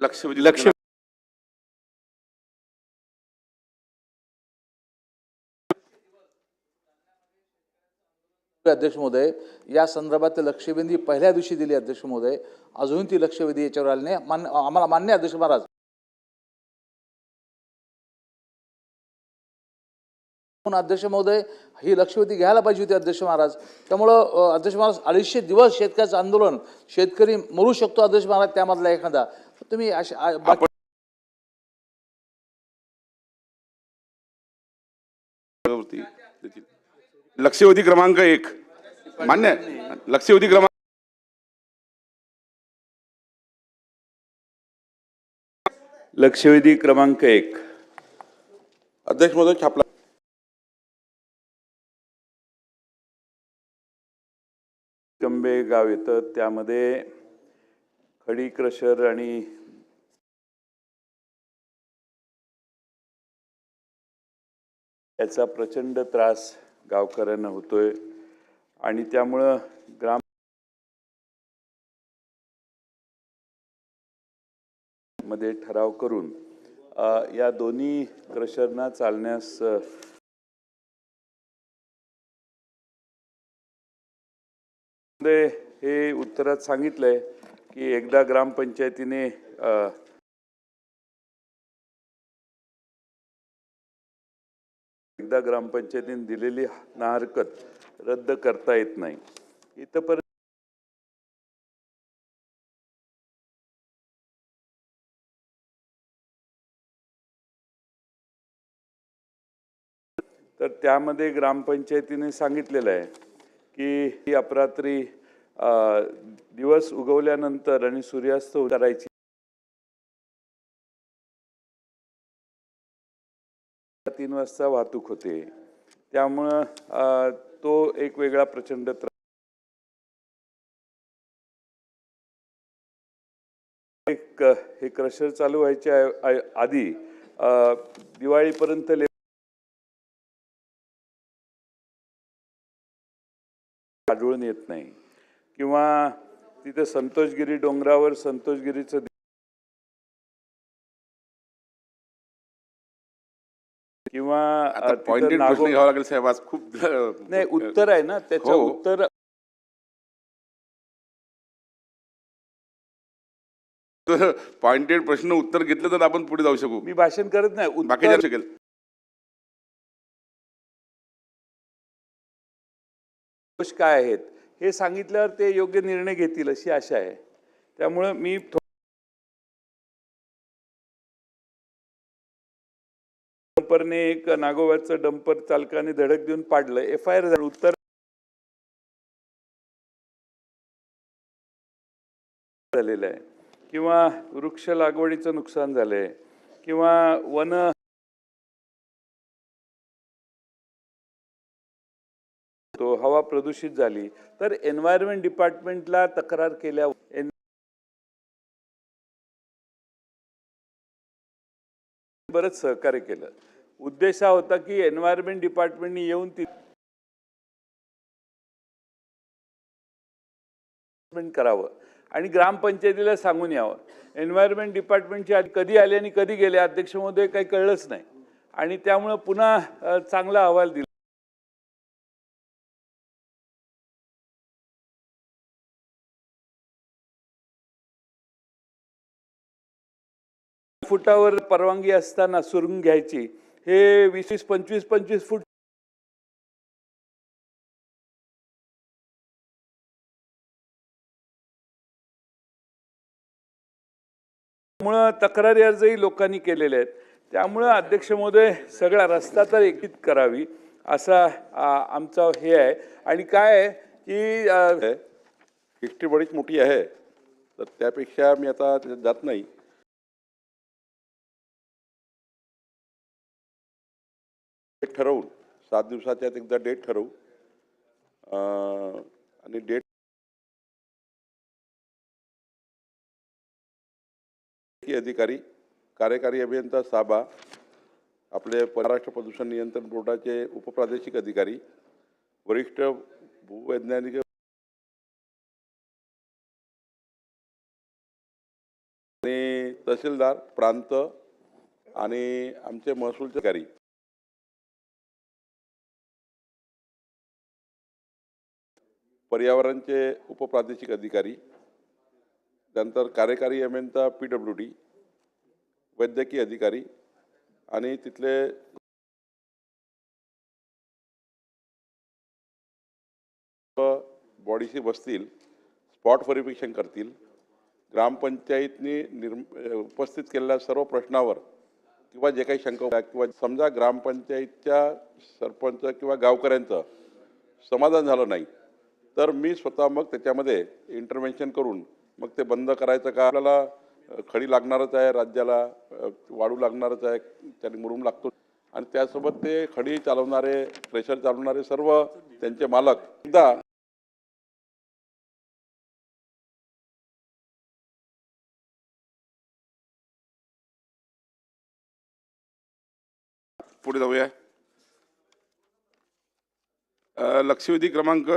लक्षवेधी लक्ष अध्यक्ष महोदय या संदर्भात लक्षवेधी पहिल्या दिवशी दिली अध्यक्ष महोदय. अजून ती लक्षवेधी याच्यावर आली नाही. मान्य आम्हाला मान्य आहे, अध्यक्ष महाराज. म्हणून अध्यक्ष महोदय ही लक्षवेधी घ्यायला पाहिजे होती अध्यक्ष महाराज त्यामुळं अध्यक्ष महाराज अडीचशे दिवस शेतकऱ्याचं आंदोलन शेतकरी मरू शकतो अध्यक्ष महाराज त्यामधला एखादा तुम्ही अशा. लक्षवेधी क्रमांक एक मान्य? लक्षवेधी क्रमांक लक्षवेधी क्रमांक एक अध्यक्ष महोदय छापला कंबे गाव येतं. त्यामध्ये खडी क्रशर आणि याचा प्रचंड त्रास गावकऱ्यांना होतोय. आणि त्यामुळं ग्राममध्ये ठराव करून या दोन्ही क्रशरना चालण्यास हे उत्तरात सांगितलंय की एकदा ग्रामपंचायतीने एकदा ग्रामपंचायतीने दिलेली ना हरकत रद्द करता येत नाही. इथं पर तर त्यामध्ये ग्रामपंचायतीने सांगितलेलं आहे. की ही अपरात्री अ, दिवस उगवल्यानंतर आणि सूर्यास्त करायची. तीन वाजता वाहतूक होते. त्यामुळं तो एक वेगळा प्रचंड त्रास. एक हे क्रशर चालू व्हायच्या आधी दिवाळीपर्यंत ले- आढळून येत नाही. किंवा तिथे संतोषगिरी डोंगरावर संतोषगिरीचं किंवा घ्यावा लागेल साहेब आज खूप नाही उत्तर आहे ना त्याचं हो. उत्तर पॉइंटेड प्रश्न उत्तर घेतलं तर आपण पुढे जाऊ शकू. मी भाषण करत नाही बाकी जाऊ शकेल. दोष काय आहेत? हे सांगितल्यावर ते योग्य निर्णय घेतील अशी आशा आहे. त्यामुळं मी डंपरने एक नागोव्याचं डंपर चालकाने धडक देऊन पाडलं. एफ आय आर उत्तर झालेलं आहे. किंवा वृक्ष लागवडीचं नुकसान झालंय. किंवा वन प्रदूषित झाली. तर एन्व्हायरमेंट डिपार्टमेंटला तक्रार केल्या एन- बरंच सहकार्य केलं. उद्देश हा होता की एन्व्हायरमेंट डिपार्टमेंटने येऊन ती करावं. आणि ग्रामपंचायतीला सांगून यावं. एन्व्हायरमेंट डिपार्टमेंटची आधी कधी आले आणि कधी गेले अध्यक्ष महोदय काही कळलंच नाही. आणि त्यामुळं पुन्हा चांगला अहवाल दिला. फुटावर परवानगी असताना सुरुंग घ्यायची. हे वीस वीस पंचवीस पंचवीस फूट त्यामुळं तक्रारी अर्जही लोकांनी केलेले आहेत. त्यामुळं अध्यक्ष महोदय सगळा रस्ता तर एकीत करावी असा आमचा हे आहे. आणि काय आहे की हिस्ट्री बरीच मोठी आहे तर त्यापेक्षा मी आता जात नाही. डेट ठरवून सात दिवसाच्या एकदा डेट ठरवू. आणि डेट अधिकारी कार्यकारी अभियंता साबा आपले महाराष्ट्र प्रदूषण नियंत्रण बोर्डाचे उपप्रादेशिक अधिकारी वरिष्ठ भूवैज्ञानिक आणि तहसीलदार प्रांत आणि आमचे महसूलचे अधिकारी. पर्यावरणचे उपप्रादेशिक अधिकारी त्यानंतर कार्यकारी अभियंता पी डब्ल्यू डी वैद्यकीय अधिकारी आणि तिथले बॉडीशी बसतील स्पॉट व्हेरिफिकेशन करतील ग्रामपंचायतनी निर्म उपस्थित केलेल्या सर्व प्रश्नावर किंवा जे काही शंका किंवा समजा ग्रामपंचायतच्या सरपंच किंवा गावकऱ्यांचं समाधान झालं नाही तर मी स्वतः मग त्याच्यामध्ये इंटरव्हेन्शन करून मग ते बंद करायचं का? आपल्याला खडी लागणारच आहे राज्याला वाढू वाळू लागणारच आहे त्याने मुरुम लागतो. आणि त्यासोबत ते खडी चालवणारे प्रेशर चालवणारे सर्व त्यांचे मालक एकदा पुढे जाऊया. लक्षवेधी क्रमांक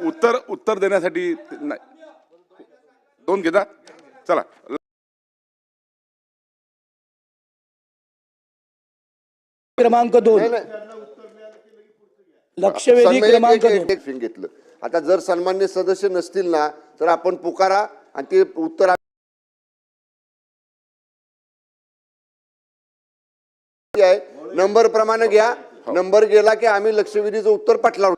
उत्तर उत्तर देण्यासाठी नाही. दोन घेता? चला. क्रमांक दोन. लक्षवेधी क्रमांक घेतलं. आता जर सन्मान्य सदस्य नसतील ना तर आपण पुकारा आणि ते उत्तर नंबर प्रमाणे घ्या. नंबर गेला की आम्ही लक्षवेधीचं उत्तर पाठला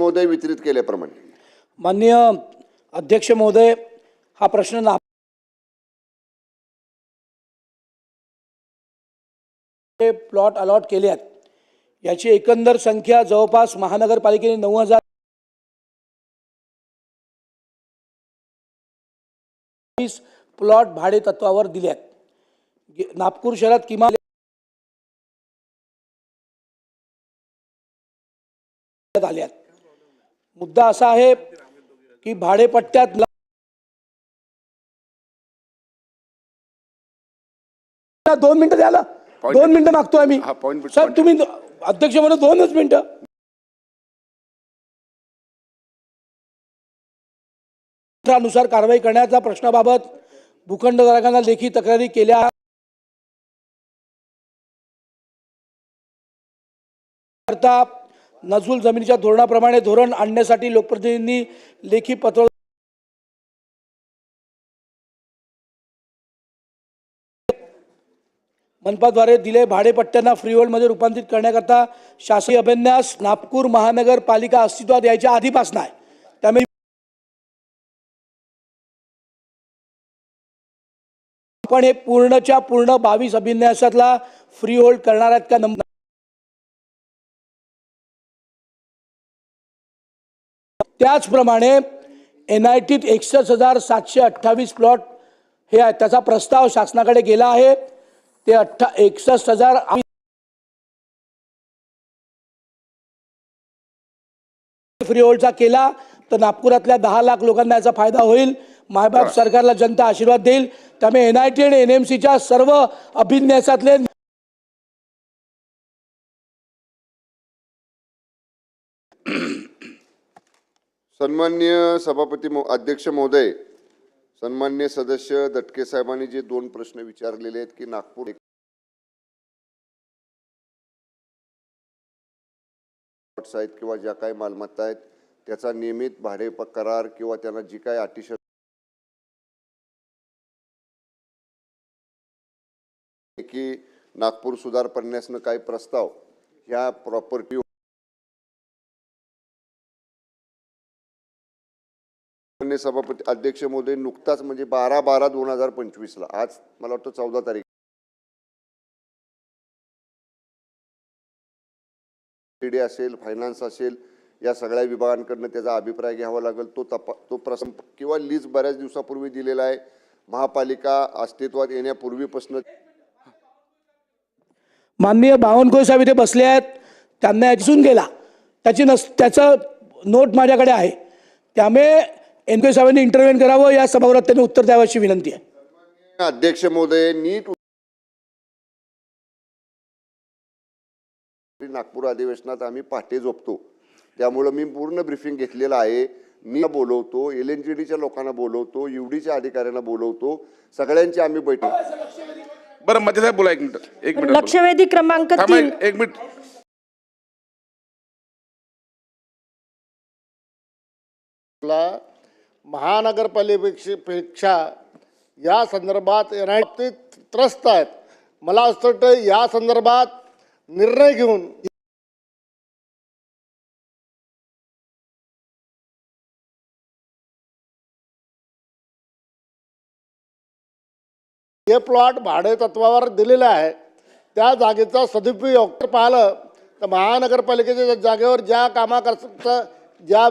महोदय वितरित केल्याप्रमाणे. माननीय अध्यक्ष महोदय हा प्रश्न ना प्लॉट अलॉट केले आहेत याची एकंदर संख्या जवळपास महानगरपालिकेने नऊ हजार प्लॉट भाडे तत्वावर दिले आहेत नागपूर शहरात किमान मुद्दा असा आहे की भाडेपट्ट्यात दोन मिनिटं द्याला दोन मिनिटं मागतोय साहेब point- तुम्ही अध्यक्ष म्हणून दोनच मिनिटं. नुसार कारवाई करण्याच्या प्रश्नाबाबत भूखंडधारकांना लेखी तक्रारी केल्या. करता नजूल जमिनीच्या धोरणाप्रमाणे धोरण आणण्यासाठी लोकप्रतिनिधींनी लेखी पत्र मनपाद्वारे दिले भाडेपट्ट्यांना फ्रीहोल्डमध्ये रूपांतरित करण्याकरता शासकीय अभिन्यास नागपूर महानगरपालिका अस्तित्वात यायच्या आधीपासून आहे. त्यामुळे आपण हे पूर्णच्या पूर्ण बावीस अभिन्यासातला फ्री होल्ड करणार आहेत का? नंबर त्याचप्रमाणे एन आय टीत एकसष्ट हजार सातशे अठ्ठावीस प्लॉट हे आहेत त्याचा प्रस्ताव शासनाकडे गेला आहे. ते अठ्ठा एकसष्ट हजार फ्री होल्डचा केला तर नागपुरातल्या दहा लाख लोकांना याचा फायदा होईल. मायबाप सरकारला जनता आशीर्वाद देईल. त्यामुळे एन आय टी आणि एन एम सीच्या सर्व अभिन्यासातले सन्मान्य सभापती मो अध्यक्ष महोदय सन्मान्य सदस्य दटके साहेबांनी जे दोन प्रश्न विचारलेले आहेत की नागपूर आहेत किंवा ज्या काही मालमत्ता आहेत त्याचा नियमित भाडे करार किंवा त्यांना जी काही अतिशय की नागपूर सुधार करण्यासनं काही प्रस्ताव ह्या प्रॉपर्टी सभापती अध्यक्ष महोदय नुकताच म्हणजे बारा बारा दोन हजार पंचवीसला आज मला वाटतं चौदा तारीख. डी असेल फायनान्स असेल या सगळ्या विभागांकडनं त्याचा अभिप्राय घ्यावा लागेल. तो तपा तो प्रसंग किंवा लीज बऱ्याच दिवसापूर्वी दिलेला आहे. महापालिका अस्तित्वात येण्यापूर्वीपासून माननीय बावनकुळे साहेब इथे बसले आहेत. त्यांना दिसून गेला. त्याची नस त्याचं नोट माझ्याकडे आहे. त्यामुळे एन के साहेबांनी इंटरव्हेन करावं या सभागृहात त्यांनी उत्तर द्यावं अशी विनंती आहे. अध्यक्ष महोदय नीट नागपूर अधिवेशनात आम्ही पहाटे झोपतो. त्यामुळं मी पूर्ण ब्रिफिंग घेतलेलं आहे. मी बोलवतो एल एन जी डीच्या लोकांना बोलवतो युडीच्या अधिकाऱ्यांना बोलवतो सगळ्यांची आम्ही बैठक. बरं मध्ये साहेब बोला एक मिनिट एक मिनिट लक्षवेधी क्रमांक एक मिनिट. ला महानगरपालिकेपेक्षा या संदर्भात येणारे त्रस्त आहेत. मला असं वाटतं या संदर्भात निर्णय घेऊन हे प्लॉट भाडे तत्वावर दिलेले आहे. त्या जागेचा सदुपयोग पाहिलं तर महानगरपालिकेच्या जागेवर ज्या कामाकरता ज्या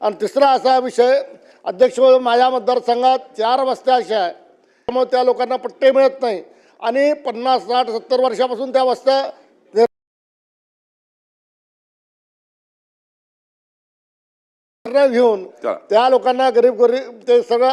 आणि तिसरा असा विषय अध्यक्ष माझ्या मतदारसंघात चार वस्त्या अशा आहे त्यामुळे त्या लोकांना पट्टे मिळत नाही आणि पन्नास साठ सत्तर वर्षापासून त्या वस्त्या घेऊन. त्या लोकांना गरीब गरीब ते सगळं